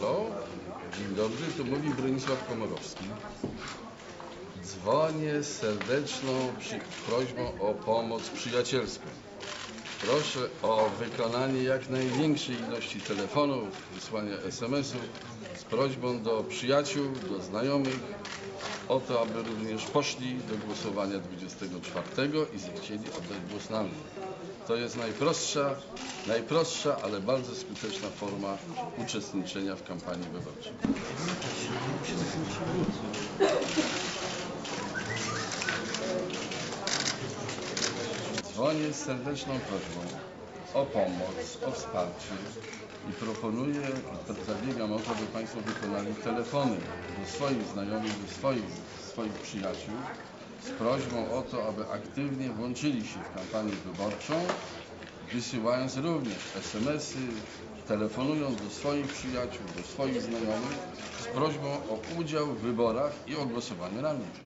Halo, dzień dobry, tu mówi Bronisław Komorowski. Dzwonię z serdeczną prośbą o pomoc przyjacielską. Proszę o wykonanie jak największej ilości telefonów, wysłanie SMS-ów z prośbą do przyjaciół, do znajomych o to, aby również poszli do głosowania 24 i zechcieli oddać głos nam. To jest najprostsza, najprostsza, ale bardzo skuteczna forma uczestniczenia w kampanii wyborczej. Dzwonię z serdeczną prośbą o pomoc, o wsparcie i proponuję, zabiegam o to, by Państwo wykonali telefony do swoich znajomych, do swoich, swoich przyjaciół z prośbą o to, aby aktywnie włączyli się w kampanię wyborczą, wysyłając również SMS-y, telefonując do swoich przyjaciół, do swoich znajomych z prośbą o udział w wyborach i o głosowanie na mnie.